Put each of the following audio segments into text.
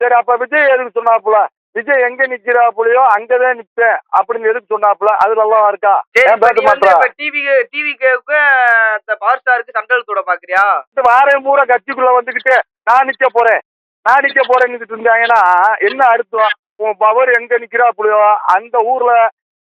சரி அப்ப விஜய் எதுக்கு சொன்னாப்புல? விஜய் எங்க நிக்கிறாப்புலையோ அங்கதான் நிப்பேன் அப்படின்னு எதுக்கு சொன்னாப்புல? அது நல்லா இருக்கா? டிவி டிவிக்கு இந்த பவர் ஸ்டாருக்கு சண்டை தூட பாக்குறியா? வாரம் பூரா கட்சிக்குள்ள வந்துகிட்டு நான் நிக்க போறேன் நான் நிக்க போறேன்னு இருந்தாங்கன்னா என்ன அர்த்தம் உன் பவர் எங்க நிக்கிறாப்புலையோ அந்த ஊர்ல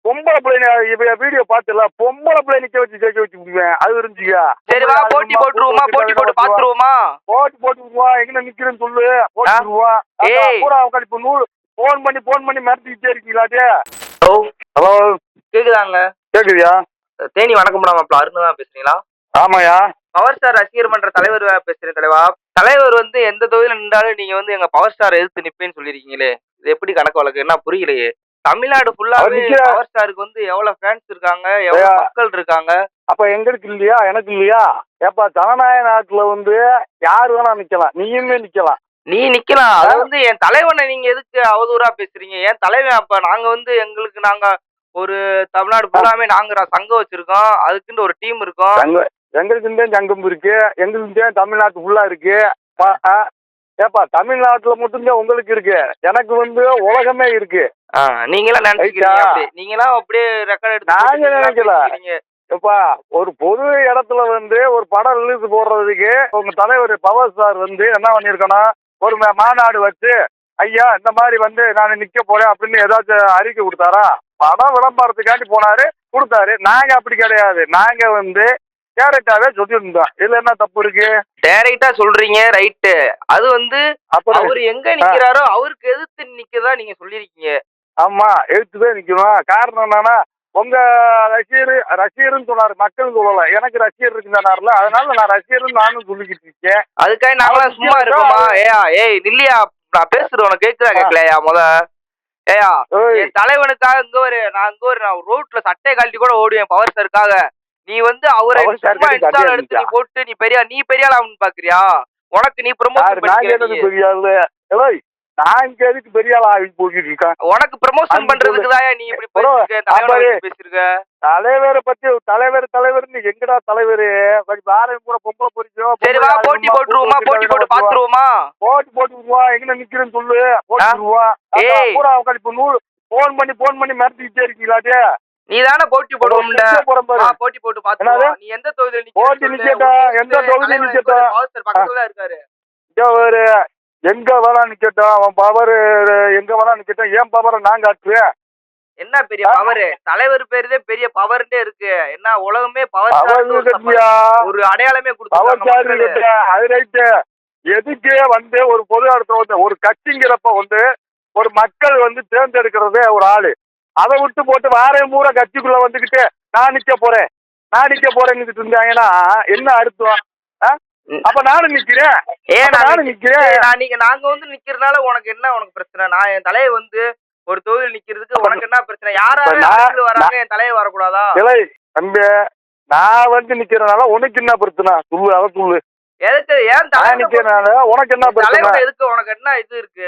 பொம்பளை பிள்ளை இவ வீடியோ பார்த்துல பொம்பளை பிள்ளை நிக்க வச்சு ஜெயிக்க வச்சு விடுவேன் அது இருந்துச்சியா சரி வா போட்டி போட்டுருவோமா போட்டி போட்டு பாத்துருவோமா? போட்டு போட்டுருவா எங்க நிக்கிறேன்னு சொல்லு போட்டுருவா ஏய். பூரா அவங்க இப்ப நூறு போன் பண்ணி போன் பண்ணி மிரட்டிக்கிட்டே இருக்கீங்களாட்டே ஹலோ. ஹலோ. கேக்குதாங்க? கேக்குதியா? தேனி வணக்கம் மாப்பிள அருண் தான் பேசுறீங்களா? ஆமாயா பவர் ஸ்டார் ரசிகர் மன்ற தலைவர் பேசுறேன் தலைவா. தலைவர் வந்து எந்த தொகுதியில நின்றாலும் நீங்க வந்து எங்க பவர் ஸ்டார் எதிர்த்து நிப்பேன்னு சொல்லிருக்கீங்களே இது எப்படி கணக்கு வழக்கு? என்ன புரியலையே. தமிழ்நாடு ஃபுல்லாவே பவர் ஸ்டாருக்கு வந்து எவ்வளவு ஃபேன்ஸ் இருக்காங்க எவ்வளவு. மக்கள் இருக்காங்க? அப்ப எங்களுக்கு இல்லையா? எனக்கு இல்லையா? ஏப்பா ஜனநாயக நாட்டுல வந்து யாரு வேணா நிக்கலாம். நீயுமே நிக்கலாம். நீ நிக்கலாம். அது வந்து என் தலைவனை நீங்க எதுக்கு அவதூறா பேசுறீங்க? என் தலைவன் அப்ப நாங்க வந்து எங்களுக்கு நாங்க ஒரு தமிழ்நாடு ஃபுல்லாமே நாங்க சங்கம் வச்சிருக்கோம். அதுக்குன்னு ஒரு டீம் இருக்கோம். எங்க எங்களுக்கு சங்கம் இருக்கு. எங்களுக்கு தமிழ்நாட்டு ஃபுல்லா இருக்கு. ஏப்பா தமிழ்நாட்டுல மட்டும்தான் உங்களுக்கு இருக்கு. எனக்கு வந்து உலகமே இருக்கு. ஆ, நீங்களாம் நினைச்சுக்கிறீங்க நீங்களாம் அப்படியே ரெக்கார்ட் எடுத்து நாங்க நினைக்கல. எப்பா ஒரு பொது இடத்துல வந்து ஒரு படம் ரிலீஸ் போடுறதுக்கு உங்க தலைவர் பவர் ஸ்டார் வந்து என்ன பண்ணிருக்கணும் ஒரு மாநாடு வச்சு ஐயா இந்த மாதிரி வந்து நான் நிக்க போறேன் அப்படின்னு ஏதாச்சும் அறிக்கை கொடுத்தாரா? படம் விளம்பரத்துக்காண்டி போனாரு கொடுத்தாரு. நாங்க அப்படி கிடையாது. நாங்க வந்து டேரக்டாவே சொல்லியிருந்தோம் இதுல என்ன தப்பு இருக்கு? டைரக்டா சொல்றீங்க ரைட்டு அது வந்து அவர் எங்க நிக்கிறாரோ அவருக்கு எதிர்த்து நிக்கதா நீங்க சொல்லிருக்கீங்க ஆமா எழுத்துதான் நிக்கணும். காரணம் என்னன்னா உங்க ரசிகர் ரசிகர்னு சொன்னாரு மக்கள் சொல்லல. எனக்கு ரசிகர் இருக்குன்னாருல அதனால நான் ரசிகர்னு நானும் சொல்லிக்கிட்டு இருக்கேன். அதுக்காக நாங்களாம் சும்மா இருக்கோமா? ஏயா ஏய் நில்லியா நான் பேசுறது உனக்கு கேக்குதா. கேட்கலையா முத? ஏயா என் தலைவனுக்காக இங்க ஒரு நான் இங்க ஒரு நான் ரோட்ல சட்டையை கழட்டி கூட ஓடுவேன் பவர் ஸ்டாருக்காக நீ வந்து அவரை சும்மா இன்ஸ்டால எடுத்து நீ. போட்டு நீ பெரிய நீ பெரிய ஆளான்னு பாக்குறியா? உனக்கு நீ ப்ரமோஷன் நாங்க எதுக்கு பண்ணிக்கிற பெரிய ஆளு? ஏய், நான் எதுக்கு பெரிய ஆளா ஆகி போய்கிட்டு இருக்கேன்? உனக்கு ப்ரமோஷன் பண்றதுக்கு தான் நீ இப்படி பேசிருக்க தலைவரை பத்தி தலைவர் தலைவர்னு எங்கடா தலைவர்? ஆரம் கூட பொம்பளை பொறிக்கும் சரி வா போட்டி போட்டுருவோமா? போட்டி போட்டு பாத்துருவோமா? போட்டி போட்டுருவா எங்க நிக்கிறேன்னு சொல்லு. போட்டுருவா ஏய். பூரா இப்ப நூறு போன் பண்ணி போன் பண்ணி மிரட்டிக்கிட்டே இருக்கீங்களாட்டே? நீ தானே போட்டி வா போட்டி போட்டு என்னது? நீ எந்த தொகுதியில நிக்கிறேன்னு போட்டி. நிக்கட்டா, எந்த தொகுதி நிக்கட்டா? பக்கத்துல தான் இருக்காரு. இங்க ஒரு எங்க வேணா நிக்கட்டும் அவன் பவர் எங்க வேணா நிக்கட்டும் ஏன் பவரை நான் காட்டுவேன் என்ன பெரிய? பவர் தலைவர் பேருதே பெரிய பவர்னே இருக்கு. என்ன உலகமே பவர் ஒரு அடையாளமே கட்டியா அது ரைட்டு எதுக்கு வந்து ஒரு பொது இடத்துல வந்து ஒரு கட்சிங்கிறப்ப வந்து ஒரு மக்கள் வந்து தேர்ந்தெடுக்கிறதே ஒரு ஆளு. அதை விட்டு போட்டு வாரம் பூரா கட்சிக்குள்ள வந்துகிட்டு நான் நிக்க போறேன். நான் நிக்க போறேன்னு இருந்தாங்கன்னா என்ன அர்த்தம்? அப்ப நானும் நிக்கிறேன். ஏன் நானும் நிக்கிறேன். நான் நீங்க நாங்க வந்து நிக்கிறதுனால உனக்கு என்ன உனக்கு பிரச்சனை? நான் என் தலையை வந்து ஒரு தொகுதியில் நிக்கிறதுக்கு உனக்கு என்ன பிரச்சனை? யாராவது வராங்க? என் தலையை வரக்கூடாதா? இலை தம்பி நான் வந்து நிக்கிறனால உனக்கு என்ன பிரச்சனை? சொல்லு அதை சொல்லு எதுக்கு? ஏன் நான் தலைவர் நிக்கிறனால உனக்கு என்ன பிரச்சனை? எதுக்கு? உனக்கு என்ன இது இருக்கு?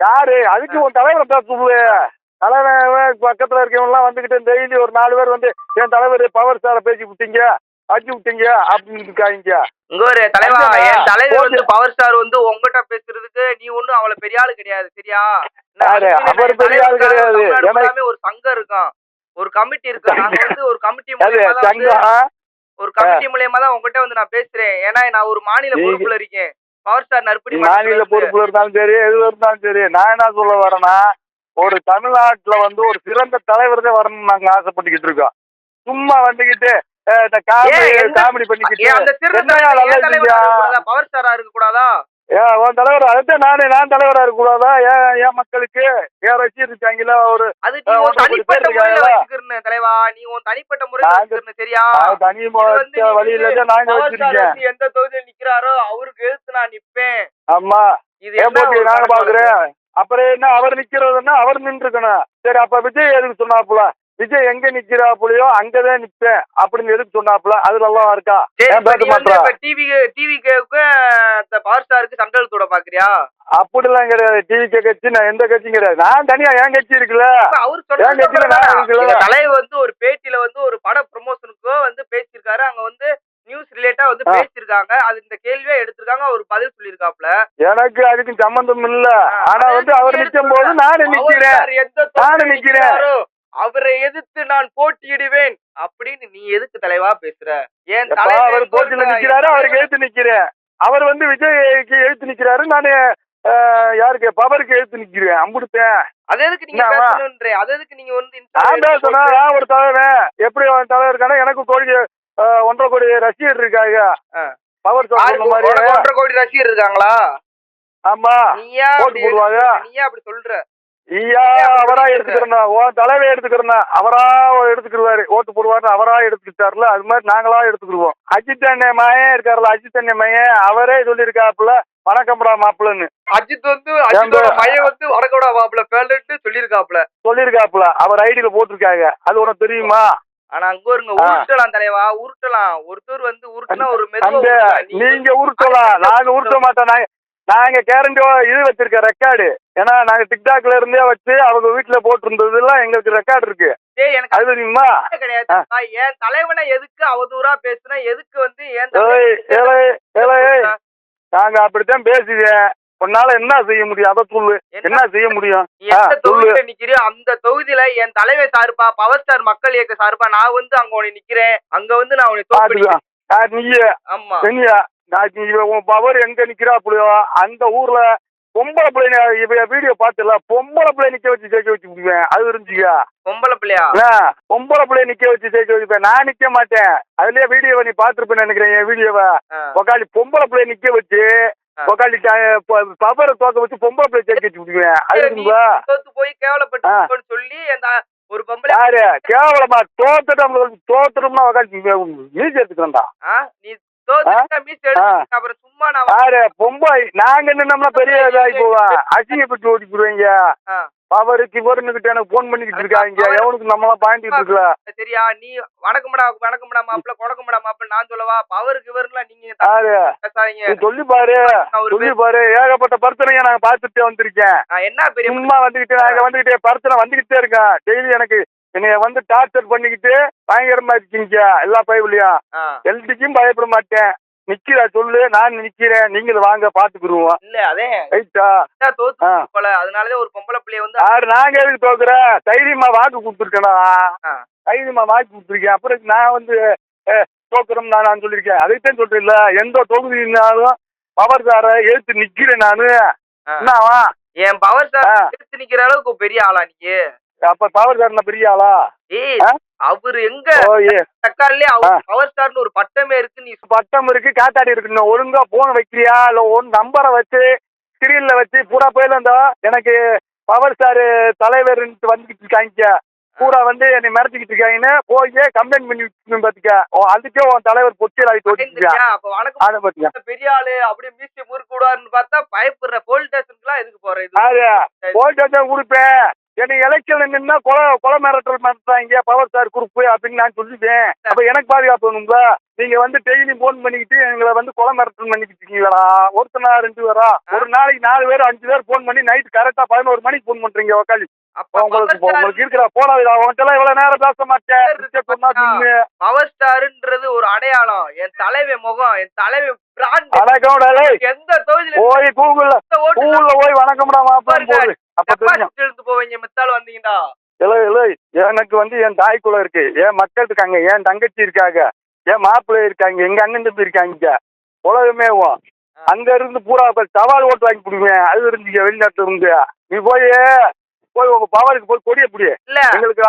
யாரு? அதுக்கு உன் தலைவரை பேச சொல்லு தலைவன் பக்கத்துல இருக்கவங்கலாம் வந்துகிட்டு டெய்லி ஒரு நாலு பேர் வந்து என் தலைவர் பவர் ஸ்டாரை பேசி விட்டீங்க அடிச்சு விட்டீங்க அப்படின்னு இருக்காங்க. இங்க ஒரு தலைவா என் தலைவர் வந்து. பவர் ஸ்டார் வந்து உங்ககிட்ட பேசுறதுக்கு நீ ஒண்ணும் அவள பெரிய ஆளு கிடையாது சரியா? அவர் பெரிய ஆளு கிடையாது. ஃபுல்லாமே ஒரு சங்கம் இருக்கும். ஒரு கமிட்டி இருக்கு. நாங்க வந்து ஒரு கமிட்டி மூலியமா ஒரு கமிட்டி மூலியமா தான் உங்ககிட்ட வந்து நான் பேசுறேன். ஏன்னா நான் ஒரு மாநில பொறுப்புல இருக்கேன். பவர் ஸ்டார் நற்பணி மாநில. பொறுப்புல இருந்தாலும் சரி எதுல இருந்தாலும் சரி. நான் என்ன சொல்ல வரேன்னா ஒரு தமிழ்நாட்டுல வந்து ஒரு சிறந்த தலைவர் தான் வரணும்னு நாங்க ஆசைப்பட்டுக்கிட்டு இருக்கோம். சும்மா வந்துகிட்டு காமெடி பண்ணிக்கிட்டு என் பவர் ஸ்டாரா இருக்க கூடாதா ஏன் உன் தலைவர் அதுதான் நானே நான் தலைவரா இருக்கக்கூடாதா? ஏன் ஏன் மக்களுக்கு? ஏன் ரசிகர் இருக்காங்களா? ஒரு தலைவா? நீ உன் தனிப்பட்ட முறையில சரியா? தனி வழியில தான் நாங்க வச்சிருக்கேன் எந்த தொகுதியில் நிக்கிறாரோ அவருக்கு எதிர்த்து நான் நிப்பேன். ஆமா. இது ஒரு நாங்க பாக்குறேன். அப்புறம் என்ன அவர் நிக்கிறதுன்னா அவர் நின்று இருக்கணும் சரி அப்ப விஜய் எதுக்கு சொன்னாப்புல? விஜய் எங்க நிக்கிறாப்புலையோ அங்கதான் நிப்பேன் அப்படின்னு எதுக்கு சொன்னாப்புல? அது நல்லா இருக்கா? டிவி டிவிக்கு இந்த பவர் ஸ்டாருக்கு சண்டை தூட பாக்குறியா? அப்படிலாம் கிடையாது. டிவி கட்சி நான் எந்த கட்சியும் கிடையாது. நான் தனியா என் கட்சி இருக்குல்ல. அவர் சொன்ன? தலைவர் வந்து ஒரு பேட்டியில வந்து ஒரு பட ப்ரொமோஷனுக்கோ வந்து பேசியிருக்காரு. அங்க வந்து நியூஸ் ரிலேட்டா வந்து ஆ. பேசியிருக்காங்க. அது இந்த கேள்வியா எடுத்திருக்காங்க. அவர் பதில் சொல்லியிருக்காப்ல எனக்கு அதுக்கு சம்பந்தம் இல்ல. ஆனா வந்து அவர் நிக்கும் போது நானும் நிக்கிறேன். நானும் நிக்கிறேன். அவரை எதிர்த்து நான் போட்டியிடுவேன் அப்படின்னு நீ எதுக்கு தலைவா பேசுற? ஏன் அவர் போட்டியில? நிக்கிறாரு அவருக்கு எழுத்து நிக்கிறேன். அவர் வந்து விஜய்க்கு எழுத்து நிக்கிறாரு. நானு யாருக்கு? பவருக்கு எழுத்து நிக்கிறேன். அம்புடுத்தேன். அது எதுக்கு நீங்க? பேசணும்ன்றே அது எதுக்கு நீங்க வந்து நான் போட்டு- நான் ஒரு தலைவன். எப்படி அவன் தலைவர் இருக்கானா எனக்கு ஆஹ், ஒன்றரை கோடி ரசிகர் இருக்காங்க. பவர் ஒன்றரை கோடி ரசிகர் இருக்காங்களா? ஆமா. நீயா போடுவாங்க. நீயா அப்படி சொல்ற? ஐயா அவரா எடுத்துக்கிறனா உன் தலைவை எடுத்துக்கிறனா அவரா எடுத்துக்கிடுவாரு ஓட்டு போடுவாரு அவரா எடுத்துக்கிட்டாருல அது மாதிரி நாங்களா எடுத்துக்கிடுவோம் அஜித் அண்ணன் மயன் இருக்காருல்ல அஜித் அண்ணன் மயன் அவரே சொல்லியிருக்காப்புல வணக்கம்டா மாப்பிள்ளன்னு. அஜித் வந்து அஜித்தோட? பையன் வந்து வடகோடா மாப்பிள பேலன்ட்டு சொல்லியிருக்காப்ல சொல்லியிருக்காப்புல அவர் ஐடியில போட்டிருக்காங்க. அது உனக்கு தெரியுமா? ஆனா அங்க ஒருங்க ஆ. உருட்டலாம் தலைவா உருட்டலாம். ஒருத்தர் வந்து உருட்டுனா ஒரு நீங்க உருட்டலாம். நாங்க உருட்ட மாட்டோம். நாங்க நாங்க கேரண்டி இது வச்சிருக்க ரெக்கார்டு ஏன்னா நாங்க டிக்டாக்ல இருந்தே வச்சு அவங்க வீட்டுல போட்டிருந்ததுலாம் எங்களுக்கு ரெக்கார்டு இருக்கு. அது தெரியுமா? கிடையாது. என் தலைவனை எதுக்கு அவதூறா பேசுன எதுக்கு வந்து தலைவனை நாங்க அப்படித்தான் பேசுவேன் உன்னால என்ன செய்ய முடியும்? அதை சொல்லு. என்ன? செய்ய முடியும்? எந்த. தொகுதியில நிக்கிறியோ அந்த தொகுதியில என் தலைவர் சார்பா பவர் ஸ்டார் மக்கள் இயக்க சார்பா நான் வந்து அங்க உன்னை நிக்கிறேன். அங்க வந்து நான் யார் நீயே. ஆமா. நான் நீ உன் பவர் எங்க நிக்கிறாப்புலையோ அந்த ஊர்ல பொம்பளை பிள்ளை இவ வீடியோ பார்த்துல பொம்பளை பிள்ளை நிக்க வச்சு ஜெயிக்க வச்சு விடுவேன். அது இருந்துச்சியா? பொம்பளை பிள்ளையா? பொம்பளை பிள்ளைய நிக்க வச்சு ஜெயிக்க வச்சுப்பேன் நான் நிக்க மாட்டேன். அதுலயே வீடியோவை நீ பாத்துருப்பேன்னு நினைக்கிறேன் என் வீடியோவை. உக்காளி பொம்பளை பிள்ளைய நிக்க வச்சு உக்காளி பவரை தோக்க வச்சு பொம்பளை பிள்ளைய ஜெயிக்க வச்சு விடுவேன் அது போய் கேவலப்பட்டு சொல்லி அந்த ஒரு பொம்பளை யாரு? கேவலமா? தோத்துட்டோம் தோத்துட்டோம்னா உக்காந்து மீசி எடுத்துக்கிறேன்டா. நீ அப்புறம் சும்மா நான் யாரு? பொம்பை நாங்க நின்னோம்னா பெரிய இதாகி போவேன் அசிங்கப்பட்டு ஓடி போடுவீங்க. ஆ. பவருக்கு இவருன்னுகிட்ட எனக்கு போன் பண்ணிக்கிட்டு இருக்காங்க எவனுக்கு நம்மளாம் பாயிண்ட் இருக்கல? சரியா நீ வணக்கம்டா வணக்கம்டா மாப்பிள கொடக்கம்டா மாப்பிள நான் சொல்லவா? பவருக்கு இவருலாம் நீங்க பேசாதீங்க. சொல்லி பாரு. நான் சொல்லி பேர் ஏகப்பட்ட பிரச்சனைங்க நாங்க பார்த்துட்டே வந்திருக்கேன். நான் என்ன பெரிய சும்மா வந்துகிட்டு நாங்க வந்துகிட்டே பிரச்சனை வந்துகிட்டே இருக்கேன் டெய்லி எனக்கு என்னைய வந்து டார்ச்சர் பண்ணிக்கிட்டு பயங்கரமா இருக்கீங்க. எல்லா ஆ, எல்டிக்கும் பயப்பட மாட்டேன். நிக்கிறா சொல்லு நான் நிக்கிறேன். நீங்களும் வாங்க பாத்துக்கிடுவோம் இல்ல அதே. ரைட்டா? தோத்து. போல. அதனாலதான் ஒரு பொம்பளை பிள்ளைய வந்து யாரு நாங்க எதுக்கு தோக்குற தைரியமா வாக்கு கொடுத்துருக்கேனா. தைரியமா வாக்கு கொடுத்துருக்கேன். அப்புறம் நான் வந்து தோக்குறோம் நான் நான் சொல்லியிருக்கேன். அதைத்தான் சொல்றேன் இல்ல. எந்த தொகுதினாலும் பவர் சார எழுத்து நிக்கிறேன் நானு. என்னவா? என் பவர் ஆ. எடுத்து நிக்கிற அளவுக்கு பெரிய ஆளா நீ? அப்ப பவர் சார் பெரிய ஆளா? அவரு எங்க தக்காளிலே பவர் ஸ்டார்னு ஒரு பட்டமே இருக்கு நீ பட்டம் இருக்கு காத்தாடி இருக்கு. ஒழுங்கா போன் வைக்கிறியா? இல்ல ஒன் நம்பரை வச்சு சீரியல்ல வச்சு பூரா போயில இருந்தா எனக்கு பவர் ஸ்டார் தலைவர் வந்துகிட்டு இருக்காங்க. பூரா வந்து என்னை மிரட்டிக்கிட்டு இருக்காங்கன்னு போய் கம்ப்ளைண்ட் பண்ணி பாத்துக்க. அதுக்கே உன் தலைவர் பொச்சியல் ஆகி தோட்டிருக்கா பயந்துட்டியா? அப்ப வணக்கம். அதை பாத்துக்க. பெரிய ஆளு அப்படியே மீசி முறுக்கு விடுவாருன்னு பார்த்தா பயப்படுற போலீஸ் ஸ்டேஷனுக்குலாம் எதுக்கு போற இது? யாரு? போட்டு கொடுப்பேன். என்னை எலெக்ஷன் நின்னா கொலை கொலை மிரட்டல் மிரட்டுறாங்க பவர் ஸ்டார் குரூப் அப்படின்னு நான் சொல்லிட்டேன். அப்ப எனக்கு பாதுகாப்பு வேணுங்க நீங்க வந்து டெய்லி போன் பண்ணிக்கிட்டு எங்களை வந்து கொலை மிரட்டல் பண்ணிக்கிட்டு இருக்கீங்களா? ஒருத்தனா ரெண்டு பேரா? ஒரு நாளைக்கு நாலு பேர் அஞ்சு பேர் போன் பண்ணி நைட் கரெக்டா பதினோரு மணிக்கு போன் பண்றீங்க உக்காளி. அப்ப உங்களுக்கு உங்களுக்கு இருக்கிற போன அவன்கிட்ட எல்லாம் இவ்வளவு நேரம் பேச மாட்டேன். பவர் ஸ்டார்ன்றது ஒரு அடையாளம். என் தலைவன் முகம் என் தலைவன் பிராண்ட். எந்த தொகுதியில போய் கூகுள்ல போய் வணக்கம்டா மாப்பிள்ளை அப்ப எடுத்து போவீங்க? மித்தால் வந்தீங்கடா எனக்கு வந்து என் தாய் குலம் இருக்கு. என் மக்கள் இருக்காங்க. என் தங்கச்சி இருக்காங்க. என் மாப்பிள்ளை இருக்காங்க. எங்க அண்ணன் தம்பி இருக்காங்க உலகமே அங்க இருந்து பூரா சவால் ஓட்டு வாங்கி கொடுவேன் அது இருந்துங்க வெளிநாட்டுல இருந்து. நீ போய் போய் உங்க பவருக்கு போய் கொடிய புடி. இல்ல. எங்களுக்கு.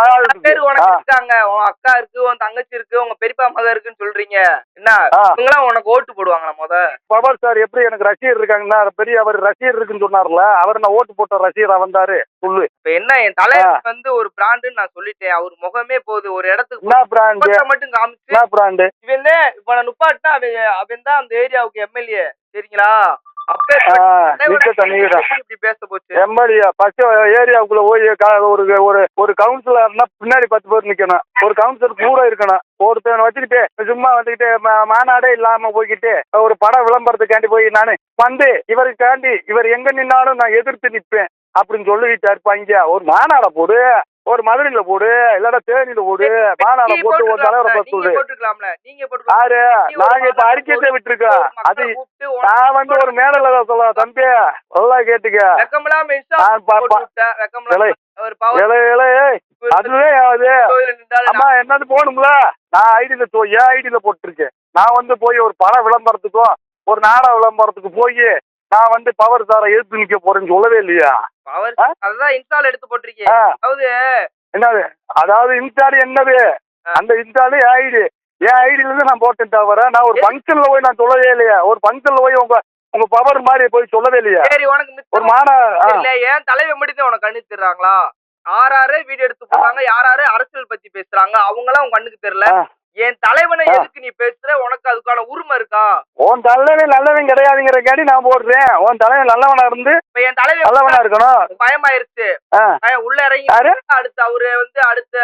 பேர் உனக்கு இருக்காங்க. உன் அக்கா இருக்கு உன் தங்கச்சி இருக்கு உங்க பெரியப்பா மக இருக்குன்னு சொல்றீங்க. என்ன. இவங்களாம் உனக்கு ஓட்டு போடுவாங்களா முத? பவர் ஸ்டார் எப்படி எனக்கு ரசிகர் இருக்காங்கன்னா பெரிய அவர் ரசிகர் இருக்குன்னு சொன்னார்ல அவர் நான் ஓட்டு போட்ட ரசிகரா வந்தாரு? சொல்லு. இப்ப என்ன என் தலைவர் வந்து ஒரு பிராண்டுன்னு நான் சொல்லிட்டேன். அவர் முகமே போகுது ஒரு இடத்துக்கு என்ன பிராண்டு மட்டும் காமிச்சு. என்ன பிராண்டு இவன் இப்ப நான் நுப்பாட்டினா அவன் அவன் தான் அந்த ஏரியாவுக்கு எம்எல்ஏ சரிங்களா ஏரியாவுக்குள்ள போய் ஒரு ஒரு ஒரு கவுன்சிலர்னா பின்னாடி பத்து பேர் நிக்கணும். ஒரு கவுன்சிலர் கூட இருக்கணும். ஒருத்தன் வச்சுக்கிட்டு சும்மா வந்துக்கிட்டு ம- மாநாடே இல்லாம போய்கிட்டு ஒரு பட விளம்பரத்துக்காண்டி போய் நானு வந்து இவருக்காண்டி இவர் எங்க நின்னாலும் நான் எதிர்த்து நிப்பேன் அப்படின்னு சொல்லிக்கிட்டு இருப்பாங்க. ஒரு மாநாட போடு. ஒரு மதுரையில போடு இல்லாட்டா தேனியில போடு மாநாட போட்டு ஒரு தலைவரை நீங்க சொல்லு. யாரு? நாங்க இப்ப அறிக்கையை விட்டுருக்கோம். அது நான் வந்து ஒரு மேடல சொல்ல தம்பி. நல்லா கேட்டுக்க. அதுவே அது நின்றாலும் அம்மா என்னது போகணும்ல? நான் ஐடியில என் ஐடியில போட்டிருக்கேன். நான் வந்து போய் ஒரு பட விளம்பரத்துக்கும் ஒரு நாடக விளம்பரத்துக்கு போய் நான் வந்து பவர் சாரை எதிர்த்து நிக்க போறேன்னு சொல்லவே இல்லையா? பவர்? அதுதான் இன்ஸ்டால் எடுத்து போட்டிருக்கீங்க அதாவது என்னது? அதாவது இன்ஸ்டாடு என்னது. அந்த இன்ஸ்டாடு என் ஐடி என் ஐடியில இருந்து நான் போட்டேன் தவிர நான் ஒரு? ஃபங்க்ஷன்ல போய் நான் சொல்லவே இல்லையா? ஒரு ஃபங்க்ஷன்ல போய் உங்க உங்க பவர் மாதிரி போய் சொல்லவே இல்லையா? சரி உனக்கு ஒரு ஆ, இல்ல ஏன் தலைவன் மட்டும் உனக்கு தெரிறாங்களா ஆறாரு வீடியோ எடுத்து போடுறாங்க யாராரு அரசியல் பத்தி பேசுறாங்க அவங்க எல்லாம் உன் கண்ணுக்கு தெரியல. என் தலைவனை. எதுக்கு நீ பேசுற? உனக்கு அதுக்கான உரிமை இருக்கா? உன் தலைவன் நல்லவன் கிடையாதுங்கிறக்காண்டி நான் போடுறேன். உன் தலைவன் நல்லவனா இருந்து என் தலைவன் நல்லவனா இருக்கணும்? பயமாயிருச்சு. உள்ள இறங்கி அடுத்து அவரு வந்து அடுத்த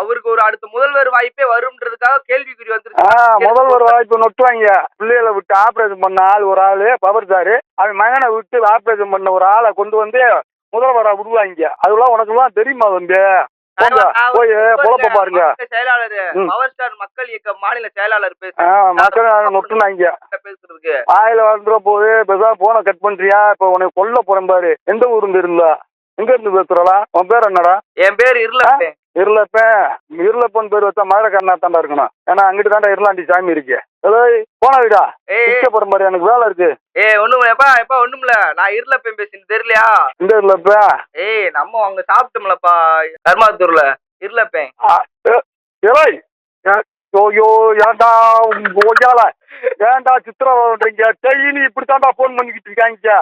அவருக்கு ஒரு அடுத்த முதல்வர் வாய்ப்பே வரும்ன்றதுக்காக கேள்விக்குறி வந்துருச்சு. ஆ முதல் ஒரு வாய்ப்பு நொட்டுவாங்க. பிள்ளைகளை விட்டு ஆப்ரேஷன் பண்ண ஆள் ஒரு ஆளு பவர் சாரு அவன் மகனை விட்டு ஆப்ரேஷன் பண்ண ஒரு ஆளை கொண்டு வந்து முதல்வரா விடுவாங்க. அதெல்லாம் உனக்குலாம் தெரியுமா தம்பி? போங்க நான் போய் பொழப்ப பாருங்க. செயலாளர் ம். பவர் ஸ்டார் மக்கள் இயக்க மாநில செயலாளர் மக்கள் நொட்டுனாங்க. பேசுறதுக்கு. ஆயில வந்துட போது பேசாம போனை கட் பண்றியா? இப்ப உனக்கு கொல்ல போறேன் பாரு. எந்த ஊருந்து இருந்தா எங்க இருந்து பேசுறடா உன் பேர் என்னடா? என் பேர் இருளப்பேன். இருளப்பேன் இருளப்பன் பேர் வச்சா மதுரை கண்ணா தாண்டா இருக்கணும். ஏன்னா அங்கிட்டு தாண்டா இருளாண்டி சாமி இருக்கு. ஏய் போன வீடா. போற மாதிரி எனக்கு வேலை இருக்கு. ஏய் ஒண்ணும் எப்பா எப்பா ஒண்ணுமில்ல. நான் இருளப்பேன் பேசின்னு தெரியலையா? இந்த இருளப்ப? ஏய் நம்ம அங்க சாப்பிட்டோம்லப்பா கர்மாத்தூர்ல. இருளப்பேன் ஏய் ஏ- ஐயோ ஏன்டா ஓஜால? ஏன்டா சித்திரம் டெய்லி இப்படித்தான்டா ஃபோன் பண்ணிக்கிட்டு இருக்காங்க.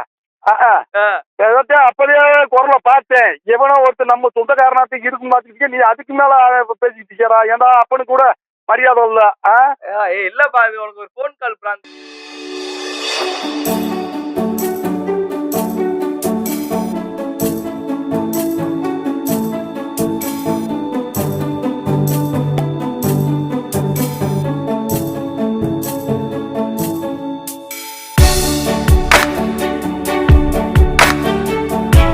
ஆ, ஆ. ஏதாச்சும் அப்பதே குரலை பார்த்தேன். எவனோ ஒருத்தர் நம்ம சொந்தக்காரனாத்துக்கு இருக்கும் பார்த்துக்கிட்டு நீ அதுக்கு மேல பேசிக்கிட்டு இருக்கிறா ஏன்டா அப்பனு கூட மரியாதை இல்ல இல்லப்பா இது உனக்கு ஒரு ஃபோன் கால் பிராங்க்